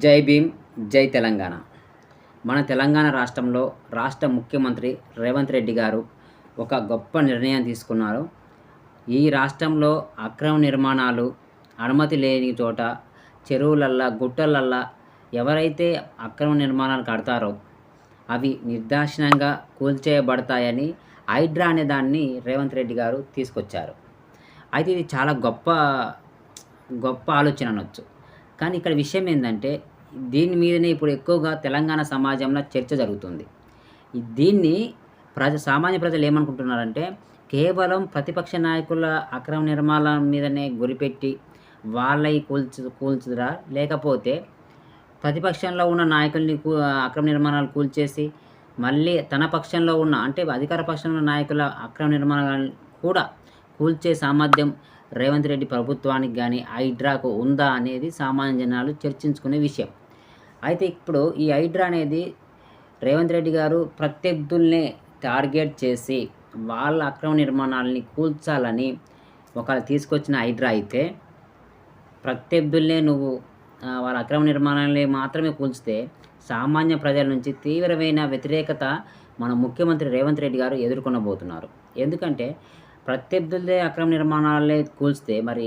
జై భీమ్ జై తెలంగాణ. మన తెలంగాణ రాష్ట్రంలో రాష్ట్ర ముఖ్యమంత్రి రేవంత్ రెడ్డి గారు ఒక గొప్ప నిర్ణయం తీసుకున్నారు. ఈ రాష్ట్రంలో అక్రమ నిర్మాణాలు అనుమతి లేని చోట చెరువులల్లా గుట్టలల్లా ఎవరైతే అక్రమ నిర్మాణాలు కడతారో అవి నిర్దాక్షిణంగా కూల్చేయబడతాయని హైడ్రా అనే దాన్ని రేవంత్ రెడ్డి గారు తీసుకొచ్చారు. అయితే ఇది చాలా గొప్ప గొప్ప ఆలోచన అనొచ్చు. కానీ ఇక్కడ విషయం ఏంటంటే దీని మీదనే ఇప్పుడు ఎక్కువగా తెలంగాణ సమాజంలో చర్చ జరుగుతుంది. దీన్ని ప్రజ సామాన్య ప్రజలు ఏమనుకుంటున్నారంటే కేవలం ప్రతిపక్ష నాయకుల అక్రమ నిర్మాణాల మీదనే గురిపెట్టి వాళ్ళై కూల్చు కూల్చురా లేకపోతే ప్రతిపక్షంలో ఉన్న నాయకుల్ని కూ అక్రమ నిర్మాణాలు కూల్చేసి మళ్ళీ తన పక్షంలో ఉన్న అంటే అధికార పక్షంలో నాయకుల అక్రమ నిర్మాణాలను కూడా కూల్చే సామర్థ్యం రేవంత్ రెడ్డి ప్రభుత్వానికి కానీ హైడ్రాకు ఉందా అనేది సామాన్య జనాలు చర్చించుకునే విషయం. అయితే ఇప్పుడు ఈ హైడ్రా అనేది రేవంత్ రెడ్డి గారు ప్రత్యర్థుల్నే టార్గెట్ చేసి వాళ్ళ అక్రమ నిర్మాణాలని కూల్చాలని ఒక తీసుకొచ్చిన హైడ్రా అయితే ప్రత్యర్థుల్నే నువ్వు వాళ్ళ అక్రమ నిర్మాణాలని మాత్రమే కూల్చితే సామాన్య ప్రజల నుంచి తీవ్రమైన వ్యతిరేకత మన ముఖ్యమంత్రి రేవంత్ రెడ్డి గారు ఎదుర్కొనబోతున్నారు. ఎందుకంటే ప్రత్యర్థులదే అక్రమ నిర్మాణాలే కూల్స్తే మరి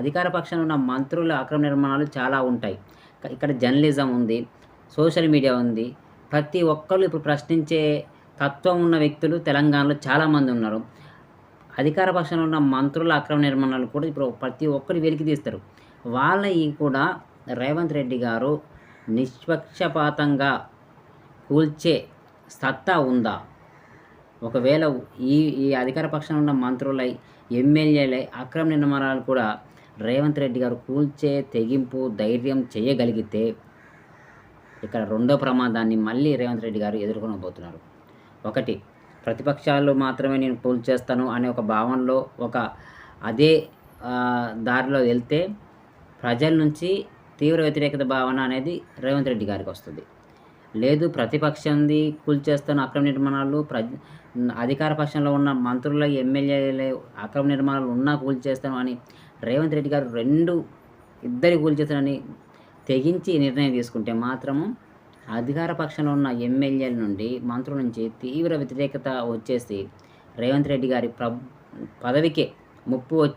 అధికార పక్షంలో ఉన్న మంత్రుల అక్రమ నిర్మాణాలు చాలా ఉంటాయి. ఇక్కడ జర్నలిజం ఉంది సోషల్ మీడియా ఉంది. ప్రతి ఒక్కరు ఇప్పుడు ప్రశ్నించే తత్వం ఉన్న వ్యక్తులు తెలంగాణలో చాలామంది ఉన్నారు. అధికార పక్షంలో ఉన్న మంత్రుల అక్రమ నిర్మాణాలు కూడా ఇప్పుడు ప్రతి ఒక్కరు వెలికి తీస్తారు. వాళ్ళని కూడా రేవంత్ రెడ్డి గారు నిష్పక్షపాతంగా కూల్చే సత్తా ఉందా? ఒకవేళ ఈ ఈ అధికార పక్షంలో ఉన్న మంత్రులై ఎమ్మెల్యేలై అక్రమ నిర్మాణాలు కూడా రేవంత్ రెడ్డి గారు కూల్చే తెగింపు ధైర్యం చేయగలిగితే ఇక్కడ రెండో ప్రమాదాన్ని మళ్ళీ రేవంత్ రెడ్డి గారు ఎదుర్కొనబోతున్నారు. ఒకటి ప్రతిపక్షాలు మాత్రమే నేను కూల్చేస్తాను అనే ఒక భావనలో ఒక అదే దారిలో వెళ్తే ప్రజల నుంచి తీవ్ర వ్యతిరేకత భావన అనేది రేవంత్ రెడ్డి గారికి వస్తుంది. లేదు ప్రతిపక్షంది కూల్చేస్తున్న అక్రమ నిర్మాణాలు ప్ర అధికార పక్షంలో ఉన్న మంత్రుల ఎమ్మెల్యేల అక్రమ నిర్మాణాలు ఉన్నా కూల్చేస్తాను అని రేవంత్ రెడ్డి గారు రెండు ఇద్దరి కూల్చేస్తానని తెగించి నిర్ణయం తీసుకుంటే మాత్రము అధికార పక్షంలో ఉన్న ఎమ్మెల్యేల నుండి మంత్రుల నుంచి తీవ్ర వ్యతిరేకత వచ్చేసి రేవంత్ రెడ్డి గారి ప్ర పదవికే ముప్పు వ-